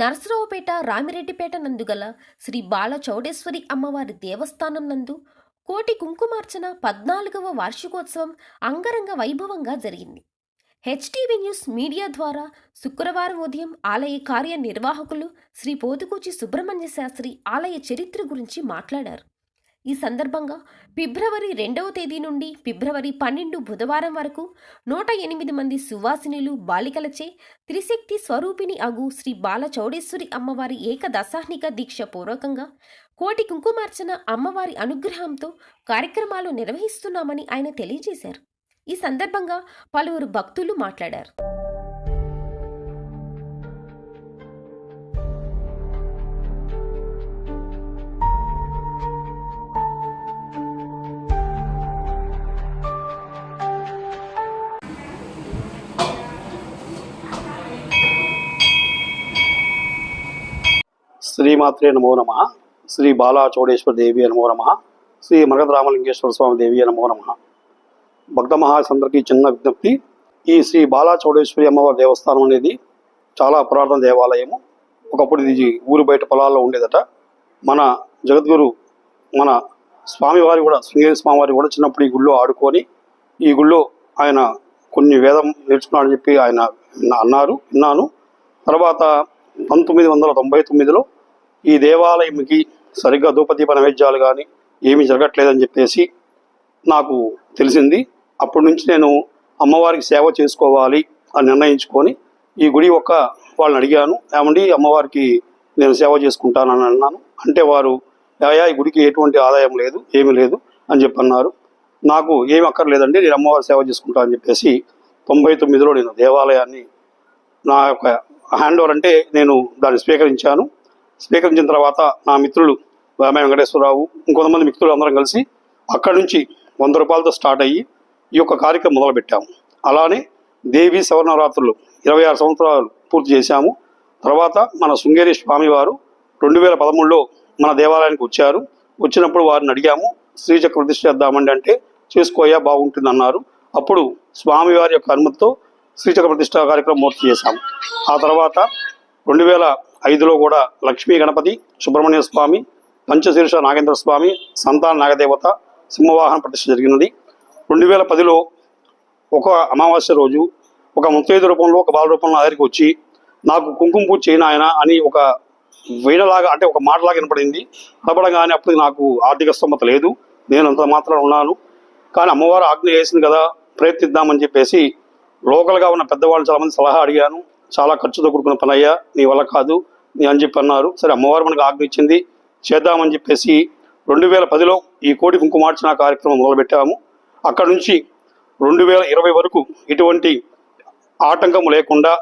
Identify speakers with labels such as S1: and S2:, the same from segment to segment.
S1: నరసరావుపేట రామిరెడ్డిపేట నందుగల శ్రీ బాల చౌడేశ్వరి అమ్మవారి దేవస్థానం నందు కోటి కుంకుమార్చన పద్నాలుగవ వార్షికోత్సవం అంగరంగ వైభవంగా జరిగింది. హెచ్టీవీ న్యూస్ మీడియా ద్వారా శుక్రవారం ఉదయం ఆలయ కార్యనిర్వాహకులు శ్రీ పోతుకూచి సుబ్రహ్మణ్య శాస్త్రి ఆలయ చరిత్ర గురించి మాట్లాడారు. ఈ సందర్భంగా ఫిబ్రవరి రెండవ తేదీ నుండి ఫిబ్రవరి పన్నెండు బుధవారం వరకు నూట ఎనిమిది మంది సువాసినులు బాలికలచే త్రిశక్తి స్వరూపిణి అగు శ్రీ బాల చౌడేశ్వరి అమ్మవారి ఏకదశాహ్నిక దీక్ష పూర్వకంగా కోటి కుంకుమార్చన అమ్మవారి అనుగ్రహంతో కార్యక్రమాలు నిర్వహిస్తున్నామని ఆయన తెలియజేశారు. ఈ సందర్భంగా పలువురు భక్తులు మాట్లాడారు.
S2: శ్రీమాత్రే నమో నమ. శ్రీ బాలా చౌడేశ్వర దేవి నమో నమ. శ్రీ మరగదరామలింగేశ్వర స్వామి దేవి నమో నమ. భక్త మహాసందరికి చిన్న విజ్ఞప్తి. ఈ శ్రీ బాలా చౌడేశ్వరి అమ్మవారి దేవస్థానం అనేది చాలా పురాతన దేవాలయము. ఒకప్పుడు ఇది ఊరు బయట పొలాల్లో ఉండేదట. మన జగద్గురు మన స్వామివారి కూడా శృంగేరి స్వామివారి కూడా చిన్నప్పుడు ఈ గుళ్ళో ఆడుకొని ఈ గుళ్ళో ఆయన కొన్ని వేదం నేర్చుకున్నాడని చెప్పి ఆయన అన్నారు విన్నాను. తర్వాత పంతొమ్మిది వందల తొంభై తొమ్మిదిలో ఈ దేవాలయంకి సరిగ్గా ధూపదీప నైవేద్యాలు కానీ ఏమీ జరగట్లేదని చెప్పేసి నాకు తెలిసింది. అప్పటి నుంచి నేను అమ్మవారికి సేవ చేసుకోవాలి అని నిర్ణయించుకొని ఈ గుడి ఒక్క వాళ్ళని అడిగాను. ఏమండి అమ్మవారికి నేను సేవ చేసుకుంటానని అన్నాను. అంటే వారు యా ఈ గుడికి ఎటువంటి ఆదాయం లేదు ఏమీ లేదు అని చెప్పన్నారు. నాకు ఏమి అక్కర్లేదండి నేను అమ్మవారి సేవ చేసుకుంటాను అని చెప్పేసి తొంభై తొమ్మిదిలో నేను దేవాలయాన్ని నా యొక్క హ్యాండ్ ఓవర్ అంటే నేను దాన్ని స్వీకరించాను. స్వీకరించిన తర్వాత నా మిత్రులు వేమయ్య వెంకటేశ్వరరావు ఇంకొంతమంది మిత్రులు అందరం కలిసి అక్కడి నుంచి వంద రూపాయలతో స్టార్ట్ అయ్యి ఈ యొక్క కార్యక్రమం మొదలుపెట్టాము. అలానే దేవి సవర్ణరాత్రులు ఇరవై ఆరు సంవత్సరాలు పూర్తి చేశాము. తర్వాత మన శృంగేరి స్వామివారు రెండు వేల పదమూడులో మన దేవాలయానికి వచ్చారు. వచ్చినప్పుడు వారిని అడిగాము శ్రీచక్ర ప్రతిష్ట చేద్దామండి అంటే చేసుకోయా బాగుంటుంది అన్నారు అప్పుడు స్వామివారి యొక్క అనుమతితో శ్రీచక్ర ప్రతిష్ట కార్యక్రమం పూర్తి చేశాము ఆ తర్వాత రెండు వేల ఐదులో కూడా లక్ష్మీ గణపతి సుబ్రహ్మణ్య స్వామి పంచశీర్ష నాగేంద్ర స్వామి సంతాన నాగదేవత సింహవాహన ప్రతిష్ట జరిగినది. రెండు వేల పదిలో ఒక అమావాస్య రోజు ఒక ముత్తైదు రూపంలో ఒక బాల రూపంలో ఆఖరికి దగ్గరికి వచ్చి నాకు కుంకుమ పూజ చేయను ఆయన అని ఒక వీణలాగా అంటే ఒక మాటలాగా వినపడింది. కనపడగానే అప్పుడు నాకు ఆర్థిక స్తోమత లేదు. నేను అంత మాత్రం ఉన్నాను. కానీ అమ్మవారు ఆజ్ఞ వేసింది కదా ప్రయత్నిద్దామని చెప్పేసి లోకల్గా ఉన్న పెద్దవాళ్ళు చాలామంది సలహా అడిగాను. చాలా ఖర్చుతో కూడుకున్న పని అయ్యా నీ వల్ల కాదు నీ అని చెప్పి అన్నారు. సరే అమ్మవారు మనకు ఆజ్ఞ ఇచ్చింది. చేద్దామని చెప్పేసి రెండు వేల పదిలో ఈ కోటి కుంకుమార్చన కార్యక్రమం మొదలుపెట్టాము. అక్కడ నుంచి రెండు వేల ఇరవై వరకు ఎటువంటి ఆటంకం లేకుండా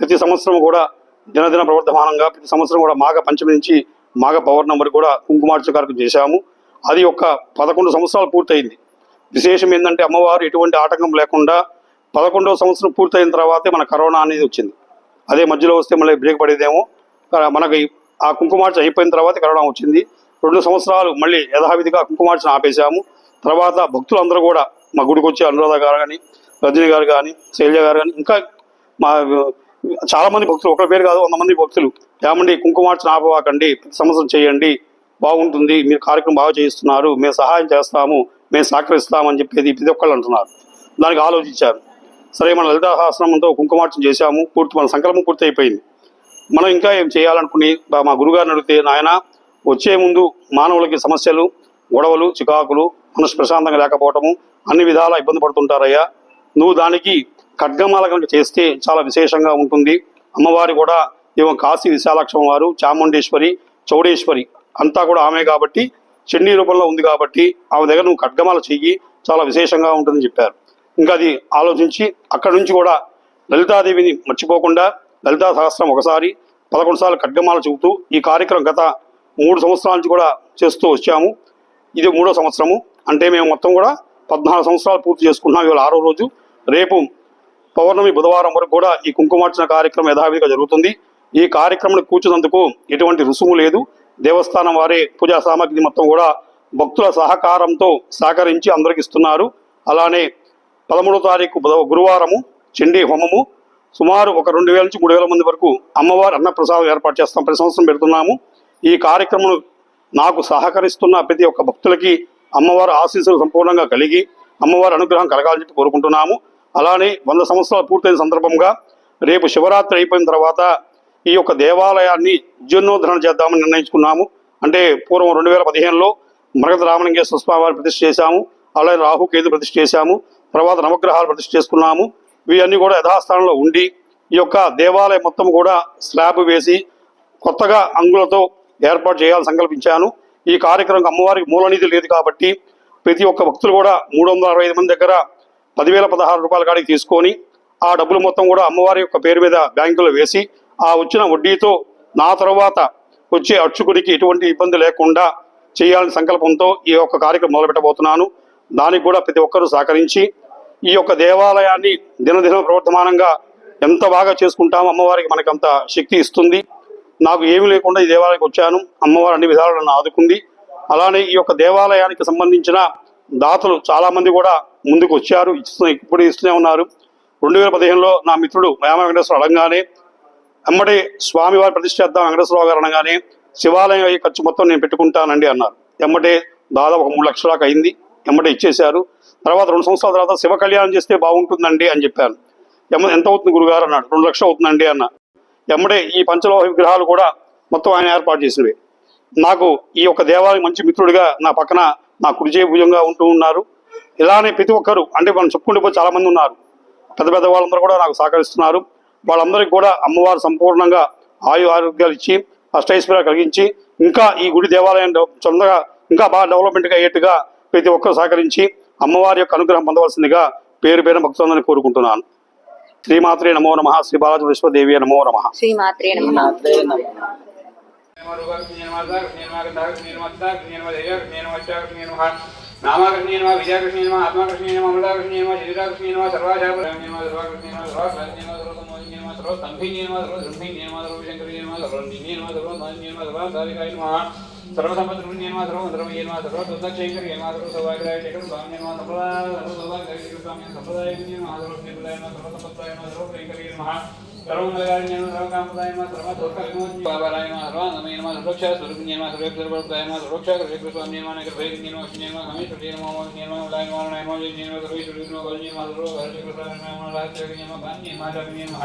S2: ప్రతి సంవత్సరం కూడా దినదిన ప్రవర్ధమానంగా ప్రతి సంవత్సరం కూడా మాఘ పంచమి నుంచి మాఘ పౌర్ణమి వరకు కూడా కుంకుమార్చన కార్యక్రమం చేశాము. అది ఒక పదకొండు సంవత్సరాలు పూర్తయింది. విశేషం ఏంటంటే అమ్మవారు ఎటువంటి ఆటంకం లేకుండా పదకొండవ సంవత్సరం పూర్తయిన తర్వాతే మన కరోనా అనేది వచ్చింది. అదే మధ్యలో వస్తే మళ్ళీ బ్రేక్ పడేదేమో. మనకి ఆ కుంకుమార్చన అయిపోయిన తర్వాత కరోనా వచ్చింది. రెండు సంవత్సరాలు మళ్ళీ యథావిధిగా కుంకుమార్చన ఆపేశాము. తర్వాత భక్తులందరూ కూడా మా గుడికి వచ్చి అనురాధ గారు కానీ రజనీ గారు కానీ శైలజ గారు కానీ ఇంకా మా చాలామంది భక్తులు ఒకరి పేరు కాదు వంద మంది భక్తులు ఏమండి కుంకుమార్చన ఆపవాకండి సంవత్సరం చేయండి బాగుంటుంది మీరు కార్యక్రమం బాగా చేయిస్తున్నారు మేము సహాయం చేస్తాము మేము సహకరిస్తామని చెప్పేది ప్రతి ఒక్కళ్ళు అంటున్నారు. దానికి ఆలోచించారు. సరే మన లలితా సహస్రమంతో కుంకుమార్చన చేశాము పూర్తి మన సంకల్పం పూర్తి అయిపోయింది మనం ఇంకా ఏం చేయాలనుకుని బా- మా గురుగారిని అడిగితే నాయన వచ్చే ముందు మానవులకి సమస్యలు గొడవలు చికాకులు మనసు ప్రశాంతంగా లేకపోవటము అన్ని విధాలా ఇబ్బంది పడుతుంటారయ్యా. నువ్వు దానికి ఖడ్గమాల కనుక చేస్తే చాలా విశేషంగా ఉంటుంది. అమ్మవారి కూడా ఏమో కాశీ విశాలాక్షమ్మ వారు చాముండేశ్వరి చౌడేశ్వరి అంతా కూడా ఆమె కాబట్టి చండీ రూపంలో ఉంది కాబట్టి ఆమె దగ్గర నువ్వు ఖడ్గమాల చెయ్యి చాలా విశేషంగా ఉంటుందని చెప్పారు. ఇంకా అది ఆలోచించి అక్కడి నుంచి కూడా లలితాదేవిని మర్చిపోకుండా లలితా సహస్రం ఒకసారి పదకొండు సార్లు ఖడ్గమాల చెబుతూ ఈ కార్యక్రమం గత మూడు సంవత్సరాల నుంచి కూడా చేస్తూ వచ్చాము. ఇది మూడో సంవత్సరము. అంటే మేము మొత్తం కూడా పద్నాలుగు సంవత్సరాలు పూర్తి చేసుకున్నాం ఇవాళ ఆరో రోజు. రేపు పౌర్ణమి బుధవారం వరకు కూడా ఈ కుంకుమార్చన కార్యక్రమం యథావిధిగా జరుగుతుంది. ఈ కార్యక్రమం కూర్చున్నందుకు ఎటువంటి రుసుము లేదు. దేవస్థానం వారే పూజా సామాగ్రి మొత్తం కూడా భక్తుల సహకారంతో సహకరించి అందరికి ఇస్తున్నారు. అలానే పదమూడో తారీఖు బుధవ గురువారము చండీ హోమము. సుమారు ఒక రెండు వేల నుంచి మూడు వేల మంది వరకు అమ్మవారి అన్నప్రసాదం ఏర్పాటు చేస్తాం. ప్రతి సంవత్సరం పెడుతున్నాము. ఈ కార్యక్రమం నాకు సహకరిస్తున్న ప్రతి ఒక్క భక్తులకి అమ్మవారి ఆశీస్సులు సంపూర్ణంగా కలిగి అమ్మవారి అనుగ్రహం కలగాలని చెప్పి కోరుకుంటున్నాము. అలానే వంద సంవత్సరాలు పూర్తయిన సందర్భంగా రేపు శివరాత్రి అయిపోయిన తర్వాత ఈ యొక్క దేవాలయాన్ని జీర్ణోద్ధరణ చేద్దామని నిర్ణయించుకున్నాము. అంటే పూర్వం రెండు వేల పదిహేనులో మరగత రామలింగేశ్వర స్వామి ప్రతిష్ఠ చేశాము. అలాగే రాహు కేతు ప్రతిష్ఠ చేశాము. తర్వాత నవగ్రహాలు ప్రతిష్ఠ చేసుకున్నాము. ఇవన్నీ కూడా యథాస్థానంలో ఉండి ఈ యొక్క దేవాలయం మొత్తం కూడా స్లాబ్ వేసి కొత్తగా అంగులతో ఏర్పాటు చేయాలని సంకల్పించాను. ఈ కార్యక్రమం అమ్మవారికి మూలనిధి లేదు కాబట్టి ప్రతి ఒక్క భక్తులు కూడా మూడు వందల అరవై ఐదు మంది దగ్గర పదివేల పదహారు రూపాయల కాడికి తీసుకొని ఆ డబ్బులు మొత్తం కూడా అమ్మవారి యొక్క పేరు మీద బ్యాంకులో వేసి ఆ వచ్చిన వడ్డీతో నా తర్వాత వచ్చే అర్చకుడికి ఎటువంటి ఇబ్బంది లేకుండా చేయాలని సంకల్పంతో ఈ యొక్క కార్యక్రమం మొదలుపెట్టబోతున్నాను. దానికి కూడా ప్రతి ఒక్కరూ సహకరించి ఈ యొక్క దేవాలయాన్ని దినదిన ప్రవర్తమానంగా ఎంత బాగా చేసుకుంటామో అమ్మవారికి మనకు అంత శక్తి ఇస్తుంది. నాకు ఏమీ లేకుండా ఈ దేవాలయానికి వచ్చాను. అమ్మవారు అన్ని విధాలు నన్ను ఆదుకుంది. అలానే ఈ యొక్క దేవాలయానికి సంబంధించిన దాతలు చాలామంది కూడా ముందుకు వచ్చారు. ఇప్పుడు ఇస్తూనే ఉన్నారు. రెండు వేల పదిహేనులో నా మిత్రుడు వేమ వెంకటేశ్వర అడగానే అమ్మడే స్వామివారి ప్రతిష్ఠ చేద్దాం వెంకటేశ్వరరావు గారు అనగానే శివాలయం అయ్యే ఖర్చు మొత్తం నేను పెట్టుకుంటానండి అన్నారు. ఎమ్మటే దాదాపు ఒక మూడు లక్షలకు అయింది. ఎమ్మటే ఇచ్చేశారు. తర్వాత రెండు సంవత్సరాల తర్వాత శివ కళ్యాణం చేస్తే బాగుంటుందండి అని చెప్పాను. ఎమ్మ ఎంత అవుతుంది గురుగారు అన్నాడు. రెండు లక్షలు అవుతుందండి అన్న. ఎమ్మడే ఈ పంచలోహ విగ్రహాలు కూడా మొత్తం ఆయన ఏర్పాటు చేసినవి. నాకు ఈ యొక్క దేవాలయం మంచి మిత్రుడిగా నా పక్కన నా కుడిచే భుజంగా ఉంటూ ఉన్నారు. ఇలానే ప్రతి ఒక్కరు అంటే మనం చెప్పుకుంటూ పోయి చాలా మంది ఉన్నారు. పెద్ద పెద్ద వాళ్ళందరూ కూడా నాకు సహకరిస్తున్నారు. వాళ్ళందరికీ కూడా అమ్మవారు సంపూర్ణంగా ఆయు ఆరోగ్యాలు ఇచ్చి అష్టైశ్వర్య కలిగించి ఇంకా ఈ గుడి దేవాలయం డెవ- చొందగా ఇంకా బాగా డెవలప్మెంట్గా అయ్యేట్టుగా ప్రతి ఒక్కరు సహకరించి అమ్మవారి యొక్క అనుగ్రహం పొందవలసిందిగా పేరు పేరు భక్తులందరినీ కోరుకుంటున్నాను. శ్రీమాత్రే నమో నమ. శ్రీ బాలాజీ విశ్వదేవి నమో నమ.
S3: శ్రీమాత్రే నమ.
S4: నామకృష్ణ విజయకృష్ణ ఆత్మకృష్ణ అమృతకృష్ణ శరీరకృష్ణ సర్వకృష్ణ సర్వ సౌభాగ్యాయ శేఖర్ స్వామి సంప్రదాయ నిర్మ సర్వ నిర్మలాయ సర్వ సంపత్తాయ సర్వ ప్రియంకర్ నిర్మ సర్వమంగళాయ నిర్మ సర్వ కాంపదాయ సర్వ దుర్గ విమోచన బాబారాయ సర్వ సర్వక్ష స్వరూప నిర్మ సర్వక్ష శేఖర్ స్వామి నిర్మ నగర భైర నిర్మ నిర్మ సమేశ్వర నిర్మ నిర్మ ఉలాయ నిర్మ నిర్మ నిర్మ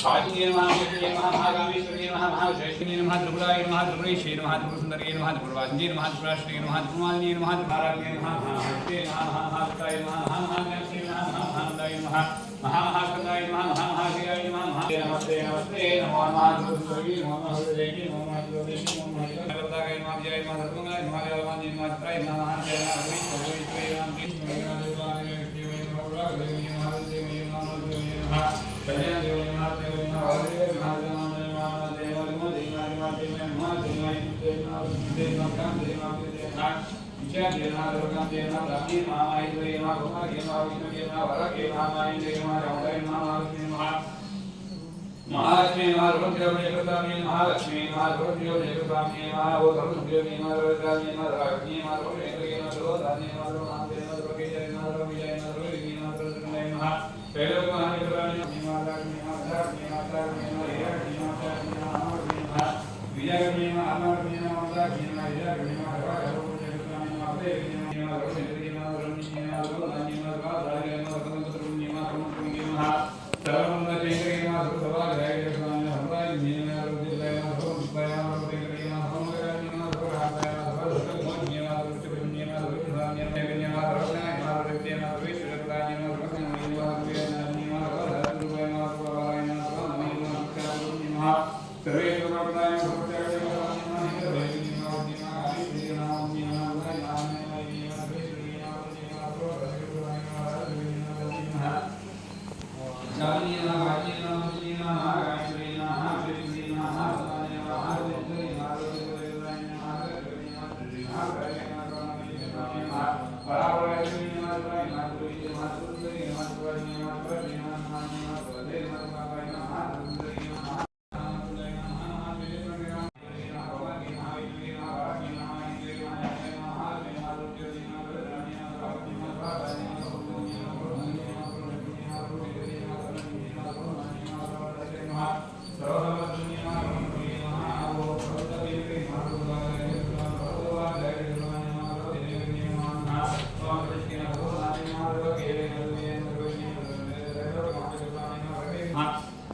S4: సర్వ నిర్మ గోల్ నిర్మ సర్వ శేఖర్ స్వామి నిర్మ త్రిపురాయ నిర్మ త్రిపురేశ్వరి నిర్మ త్రిపురసుందరి నిర్మ త్రిపురవాసిని నిర్మ త్రిపురాశ్రీ నిర్మ త్రిపుమాలిని నిర్మ త్రిపురారాజ్ఞ నిర్మ మహాభక్తే నిర్మ మహాభక్తాయ నిర్మ మహామహాజ్ఞాశ్రీ నిర్మ మహామహానందాయ నిర్మ మహామహాస్కందాయ నిర్మ మహామహాశయాయ నిర్మ మహా నమస్తే నమస్తే నమో నమః నమో మహాదేవి నమో మహాదేవి నమో మహాదేవి నిర్మ విజయ నిర్మ సర్వంగా నిర్మ దేవాన్ని నిర్మ త్రయ నిర్మ మహాదేవ మహాలక్ష్మీ మహారుద్రమేకృతామి మహాలక్ష్మీ మహారుద్రమేకృతామి మహావోధరుద్రమే మహారుద్రమే మహారాజ్ఞీ మహారుద్రమే మహారుద్రమే మహారుద్రమే మహారుద్రమే మహారుద్రమే మహారుద్రమే మహా పేరు మహానికరామి మహాలక్ష్మీ మహాలక్ష్మీ మహాలక్ష్మీ మహాలక్ష్మీ మహాలక్ష్మీ మహాలక్ష్మీ మహా విజయగణ్య Mahalakshmi Mahalakshmi Hey, you. know, I wasn't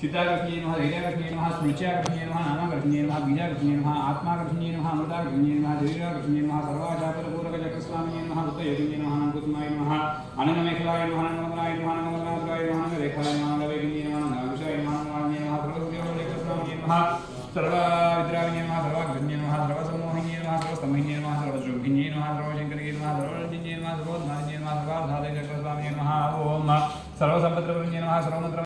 S4: चित्ताकर्षणीय नमः धैर्याकर्षणीय नमः स्मृत्याकर्षणीय नमः नानाकर्षणीय नमः बीजाकर्षणीय नमः आत्माकर्षणीय नमः अमृताकर्षणीय नमः धैर्याकर्षणीय नमः सर्वाचापरपूरकचक्रस्वामिने नमः उत्तयजन्ये नमः अनङ्कुसुमाय नमः अनन्तमेखलाय नमः अनन्तमलाय नमः अनन्तमलाय नमः रेखाय नमः नवेगिन्ये नमः नागुषाय नमः नमान्ये नमः सर्वसूर्योदयकृस्वामिने नमः सर्वविद्राविने नमः सर्वाग्रन्ये नमः सर्वसमोहिन्ये नमः सर्वस्तमहिन्ये नमः सर्वद्रुभिन्ये नमः सर्वशङ्करिये नमः सर्वरञ्जिन्ये नमः सर्वोद्मान्ये नमः सर्वाधादयचक्रस्वामिने नमः ॐ सर्वसम्पद्रवृन्ये नमः सर्वमन्त्र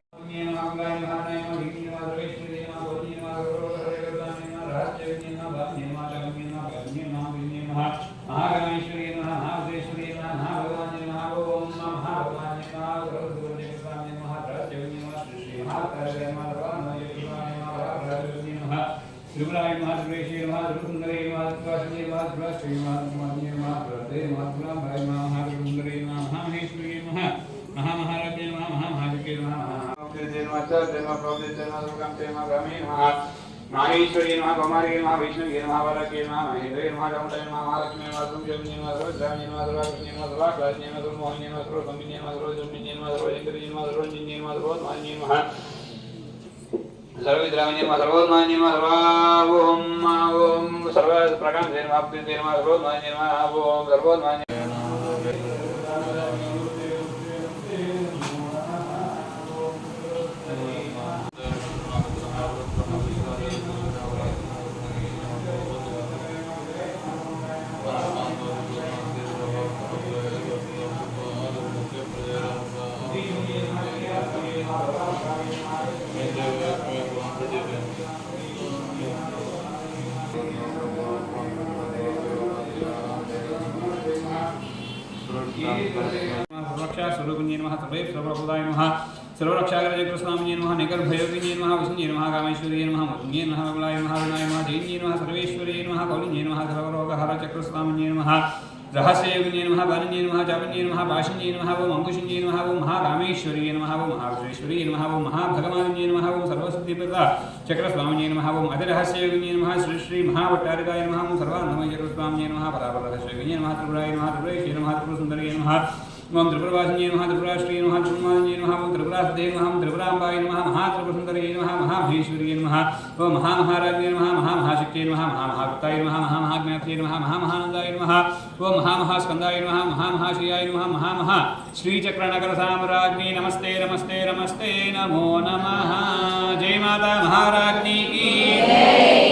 S4: महारुंगरे महात्वाश्रे महात्वाश्रे महात्मान्ये महाप्रते महात्मा भय महारुंगरे महामहेश्वरी महा महामहाराजे महा महामहाविके महा माहेश्वरी नमः कुमारी नमः विष्णुगे नमः वरके नमः महेन्द्रे नमः रमणे नमः महालक्ष्मी नमः सुंजमिनी नमः सर्वजामिनी नमः सर्वाकृष्णी नमः सर्वाकारिणी नमः सर्वमोहिनी नमः सर्वसंगिनी नमः सर्वजमिनी नमः सर्वजंगरी नमः सर्वजिनी नमः सर्वमानिनी नमः सर्वविद्रामणी नमः सर्वोन्मानी नमः सर्वा ओम ओम सर्वप्रकाश नमः अप्रिते नमः सर्वोन्मानी नमः ओम सर्वोन्मानी नमः सर्वे सर्वप्रदाय नमः सर्वरक्षाकरजकृष्णामिन्ये नमः निगर्भयोगिन्ये नमः विष्णुये नमः कामेश्वर्ये नमः मुद्ये नमः बलाय नमः विनाय नमः जैन्ये नमः सर्वेश्वर्ये नमः कौलिन्ये नमः सर्वरोगहरचक्रस्वामिन्ये नमः रहस्ययोगिन्ये नमः बालिन्ये नमः चापिन्ये नमः पाशिन्ये नमः वो अंकुशिन्ये नमः वो महाकामेश्वर्ये नमः वो महाविश्वेश्वर्ये नमः वो महाभगवान्ये नमः वो सर्वसिद्धिप्रदा चक्रस्वामिन्ये नमः वो अतिरहस्ययोगिन्ये नमः श्री श्री महावट्टारिकाय नमः वो सर्वान्नमय चक्रस्वामिन्ये नमः परापरहस्ययोगिन्ये नमः त्रिपुराय नमः त्रिपुरेश्ये नमः त्रिपुरसुन्दर्ये नमः ओम त्रिपुरवासिन्ये नमः, त्रिपुराष्ट्रिये नमः, त्रिपुरमान्ये नमः ओम त्रिपुरासदे नमः त्रिपुराम्बाय नमः, महात्रिपुरसुन्दर्यै नमः, महामहेश्वर्यै नमः ओम महामहाराज्ञे नमः महामहाशक्त्यै नमः महामहाकृताय नमः, महामहाज्ञात्यै नमः, महामहानन्दाय नमः ओम महामहास्कन्दाय नमः महामहाश्रियाय नमः, महामहा श्रीचक्रनगरसाम्राज्ञी नमस्ते नमस्ते नमस्ते नमो नमः। जय माता महाराज्ञी की।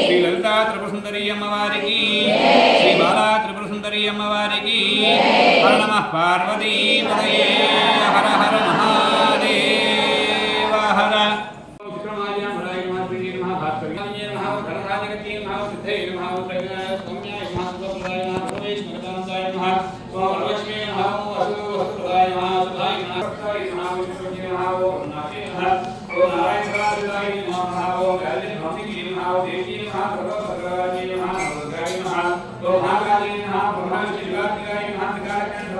S4: श्री ललिता त्रिपुरसुन्दरी अम्मवारी की। त्रिपुर సుందరి అమ్మవారికి హర నమ పార్వతీ పదయే హర హర మహాదేవ హర విక్రమార్యాం హరాయ నమః ప్రీతి నమః భాస్కర్యాయ నమః ధనధాన్యగత్యై నమః సిద్ధై నమః ప్రజ్ఞాయ సౌమ్యాయ నమః సుప్రదాయ నమః ప్రవేశమగతానందాయ నమః ఓం వరలక్ష్మీ నమః ఓం వసు వసుప్రదాయ నమః సుధాయ నమః సత్యాయ నమః విష్ణుజీ నమః ఓం నాథే నమః ఓం నారాయణ నమః ఓం మహాకాళీ నమః బ్రహ్మశ్రీ శివాత్మికాయ నమః త్రికాలజ్ఞాన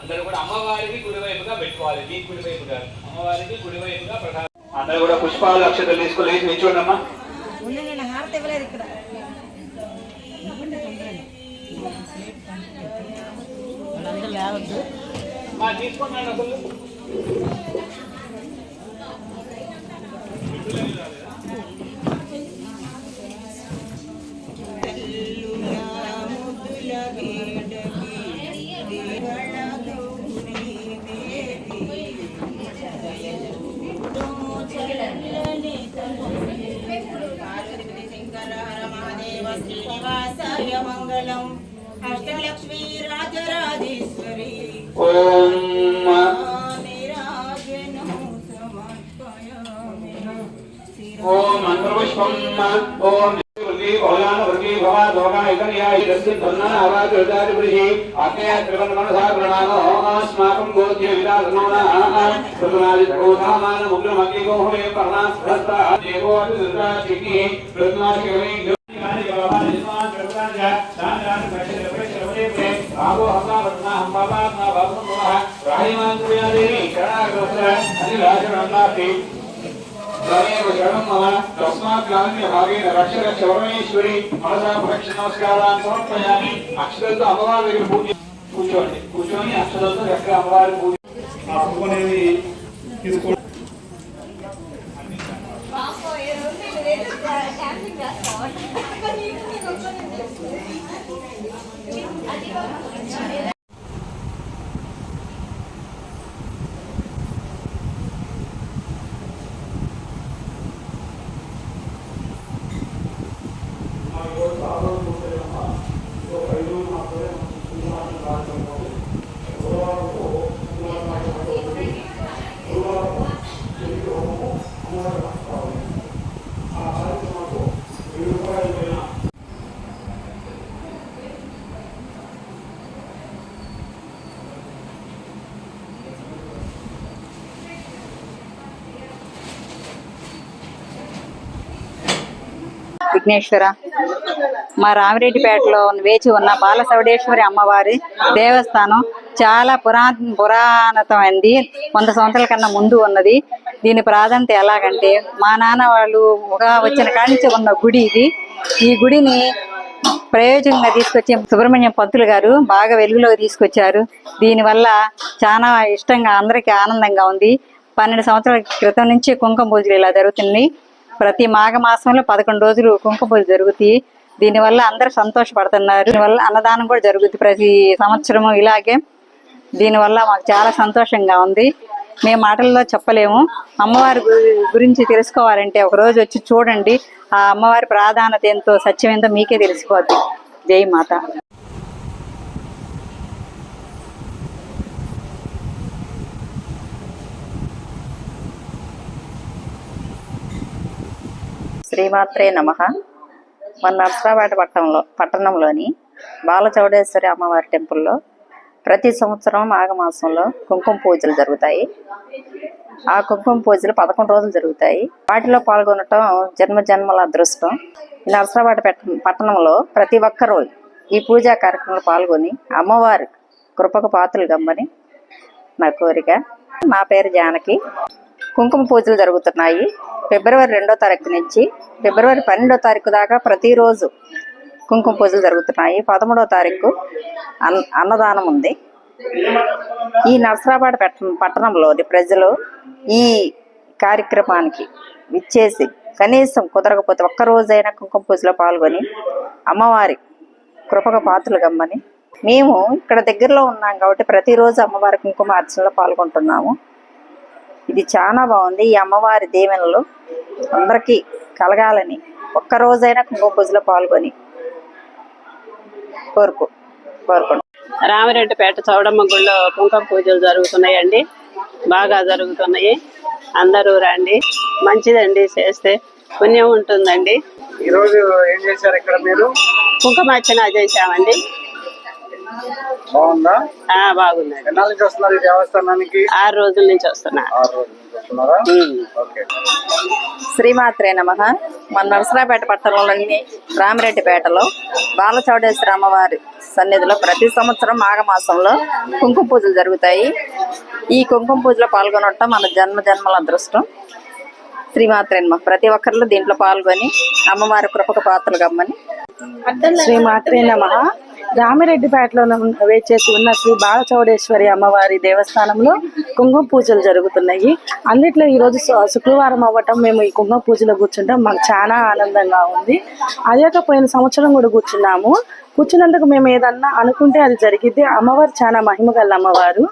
S4: అందరూ కూడా అమ్మవారికి కుడివైపుగా పెట్టుకోవాలి మీ కుడివైపుగా. అమ్మవారికి కుడివైపుగా ప్రధాన అందరూ కూడా పుష్పాలు అక్షతలు తీసుకొని నిల్చోండి అమ్మా మా తీసుకోండి అసలు अस्माकं गोद्य विराजमानाः प्रतुनादिकोधामानमुग्रमग्निगोहवे पर्णास्तस्ता देवो अभिदुर्गाशिकी प्रतुनादिकवे आगो हमना रत्ना हम बाबा अपना बाबू मोहा राहिमान कुया देवी शरणागतोत्र अधिराज रंगाति तदेव शरणं मम तस्मात् काम्य भागेन रक्षक चरणेश्वरी मनसा भक्ष नमस्कारान् समर्पयामि अक्षरत अमवा विरुपूज्य కూర్చోండి. కూర్చొని అక్షతలతో ఎక్కడ అమ్మవారి పూజ ఆ పువ్వు అనేది తీసుకోండి.
S5: విఘ్నేశ్వర. మా రామిరెడ్డిపేటలో వేచి ఉన్న బాలసవడేశ్వరి అమ్మవారి దేవస్థానం చాలా పురా పురాణతమైంది వంద సంవత్సరాల కన్నా ముందు ఉన్నది. దీని ప్రాధాన్యత ఎలాగంటే మా నాన్న వాళ్ళు ఒక వచ్చిన కాడించి ఉన్న గుడి ఇది. ఈ గుడిని ప్రయోజనంగా తీసుకొచ్చి సుబ్రహ్మణ్యం పంతులు గారు బాగా వెలుగులోకి తీసుకొచ్చారు. దీనివల్ల చాలా ఇష్టంగా అందరికీ ఆనందంగా ఉంది. పన్నెండు సంవత్సరాల క్రితం నుంచి కుంకుమ పూజలు ఇలా జరుగుతుంది ప్రతి మాఘ మాసంలో పదకొండు రోజులు కుంకుమ పూజ జరుగుతాయి దీనివల్ల అందరూ సంతోషపడుతున్నారు. దీనివల్ల అన్నదానం కూడా జరుగుతుంది ప్రతి సంవత్సరము ఇలాగే. దీనివల్ల మాకు చాలా సంతోషంగా ఉంది. మేము మాటల్లో చెప్పలేము. అమ్మవారి గురించి తెలుసుకోవాలంటే ఒకరోజు వచ్చి చూడండి. ఆ అమ్మవారి ప్రాధాన్యత ఎంతో సత్యం ఎంతో మీకే తెలిసిపోద్ది. జై మాత. శ్రీమాత్రే నమ. మన నర్సరాబాట పట్టణంలో పట్టణంలోని బాలచౌడేశ్వరి అమ్మవారి టెంపుల్లో ప్రతి సంవత్సరం మాఘమాసంలో కుంకుమ పూజలు జరుగుతాయి. ఆ కుంకుమ పూజలు పదకొండు రోజులు జరుగుతాయి. వాటిలో పాల్గొనటం జన్మ జన్మల అదృష్టం. ఈ నర్సరాబాట పట్టణంలో ప్రతి ఒక్కరూ ఈ పూజా కార్యక్రమంలో పాల్గొని అమ్మవారి కృపకు పాత్రలు గమ్మని నా కోరిక. నా పేరు జానకి. కుంకుమ పూజలు జరుగుతున్నాయి. ఫిబ్రవరి రెండో తారీఖు నుంచి ఫిబ్రవరి పన్నెండో తారీఖు దాకా ప్రతిరోజు కుంకుమ పూజలు జరుగుతున్నాయి. పదమూడో తారీఖు అన్నదానం ఉంది. ఈ నర్సరాబాద్ పట్టణంలోని ప్రజలు ఈ కార్యక్రమానికి విచ్చేసి కనీసం కుదరకపోతే ఒక్కరోజైనా కుంకుమ పూజలో పాల్గొని అమ్మవారి కృపక పాత్రలు గమ్మని మేము ఇక్కడ దగ్గరలో ఉన్నాం కాబట్టి ప్రతిరోజు అమ్మవారి కుంకుమ అర్చనలో పాల్గొంటున్నాము. ఇది చాలా బాగుంది. ఈ అమ్మవారి దీవెనలు అందరికీ కలగాలని ఒక్క రోజైనా కుంకుమ పూజలో పాల్గొని కోరుకు కోరుకుంటున్నాం.
S6: రామిరెడ్డిపేట చౌడమ్మ గుళ్ళో కుంకుమ పూజలు జరుగుతున్నాయండి. బాగా జరుగుతున్నాయి. అందరూ రండి. మంచిదండి చేస్తే పుణ్యం ఉంటుందండి.
S7: ఈరోజు ఏం చేశారు ఇక్కడ మీరు?
S6: కుంకుమార్చన చేశామండి.
S7: బాగుందా?
S6: ఆ బాగుందండి
S7: ఎన్నాళ్ళ నుంచి వస్తున్నారు ఈ దేవస్థానానికి?
S6: ఆరు రోజుల నుంచి వస్తున్నా
S7: ఆరు రోజుల నుంచి వస్తున్నారా? ఓకే.
S5: శ్రీమాత్రే నమ. మన నరసరాపేట పట్టణంలోని రామిరెడ్డిపేటలో బాలచౌడేశ్వరి అమ్మవారి సన్నిధిలో ప్రతి సంవత్సరం మాఘమాసంలో కుంకుమ పూజలు జరుగుతాయి. ఈ కుంకుమ పూజలో పాల్గొనటం మన జన్మ జన్మల అదృష్టం. శ్రీమాత్రే నమ. ప్రతి ఒక్కరిలో దీంట్లో పాల్గొని అమ్మవారి కృపక పాత్రలు గమ్మని.
S8: శ్రీమాత్రే నమ. రామిరెడ్డిపేటలో వేచేసి ఉన్న శ్రీ బాలచౌడేశ్వరి అమ్మవారి దేవస్థానంలో కుంకుమ పూజలు జరుగుతున్నాయి. అన్నిట్లో ఈరోజు శుక్రవారం అవ్వటం మేము ఈ కుంకుమ పూజలో కూర్చుంటాం. మాకు చాలా ఆనందంగా ఉంది. అదే పోయిన సంవత్సరం కూడా కూర్చున్నాము. కూర్చున్నందుకు మేము ఏదన్నా అనుకుంటే అది జరిగిద్ది. అమ్మవారు చాలా మహిమ గల అమ్మవారు.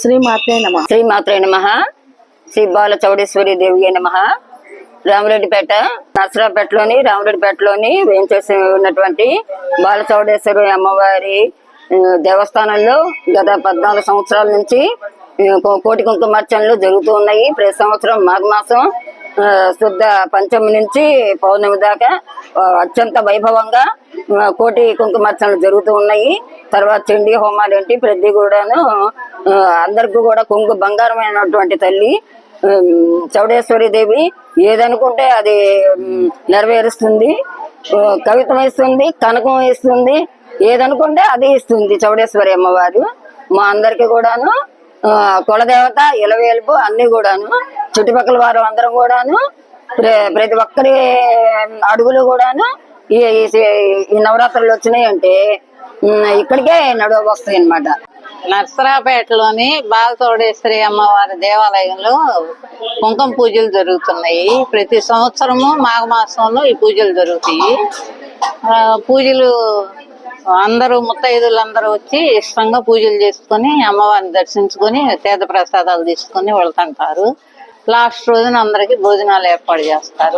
S8: శ్రీమాత్రే నమ.
S9: శ్రీమాత్రే నమ. శ్రీ బాల చౌడేశ్వరి దేవి నమ. రామిరెడ్డిపేట నర్సరాపేటలోని రామరెడ్డిపేటలోని వేయించేసి ఉన్నటువంటి బాల చౌడేశ్వరి అమ్మవారి దేవస్థానంలో గత పద్నాలుగు సంవత్సరాల నుంచి కోటి కుంకుమార్చనలు జరుగుతూ ఉన్నాయి. ప్రతి సంవత్సరం మాఘమాసం శుద్ధ పంచమి నుంచి పౌర్ణమి దాకా అత్యంత వైభవంగా కోటి కుంకుమార్చనలు జరుగుతూ ఉన్నాయి. తర్వాత చండీ హోమాలు ఏంటి? ప్రతి కూడాను అందరికీ కూడా కుంకు బంగారమైనటువంటి తల్లి చౌడేశ్వరి దేవి ఏదనుకుంటే అది నెరవేరుస్తుంది కవితం ఇస్తుంది కనకం ఇస్తుంది ఏదనుకుంటే అది ఇస్తుంది చౌడేశ్వరి అమ్మవారు. మా అందరికి కూడాను కులదేవత ఇలవేలుపు అన్ని కూడాను చుట్టుపక్కల వారు అందరం కూడాను ప్రతి ఒక్కరి అడుగులు కూడాను ఈ ఈ- నవరాత్రులు వచ్చినాయి అంటే ఇక్కడికే నడువ వస్తాయి అన్నమాట
S10: నర్సరాపేటలోని బాలతోడేశ్వరి అమ్మవారి దేవాలయంలో కుంకుమ పూజలు జరుగుతున్నాయి. ప్రతి సంవత్సరము మాఘమాసంలో ఈ పూజలు జరుగుతాయి. ఆ, పూజలు అందరూ ముత్తైదులందరూ వచ్చి ఇష్టంగా పూజలు చేసుకొని అమ్మవారిని దర్శించుకొని తీర్థ ప్రసాదాలు తీసుకొని వెళ్తుంటారు. లాస్ట్ రోజున అందరికీ భోజనాలు ఏర్పాటు చేస్తారు.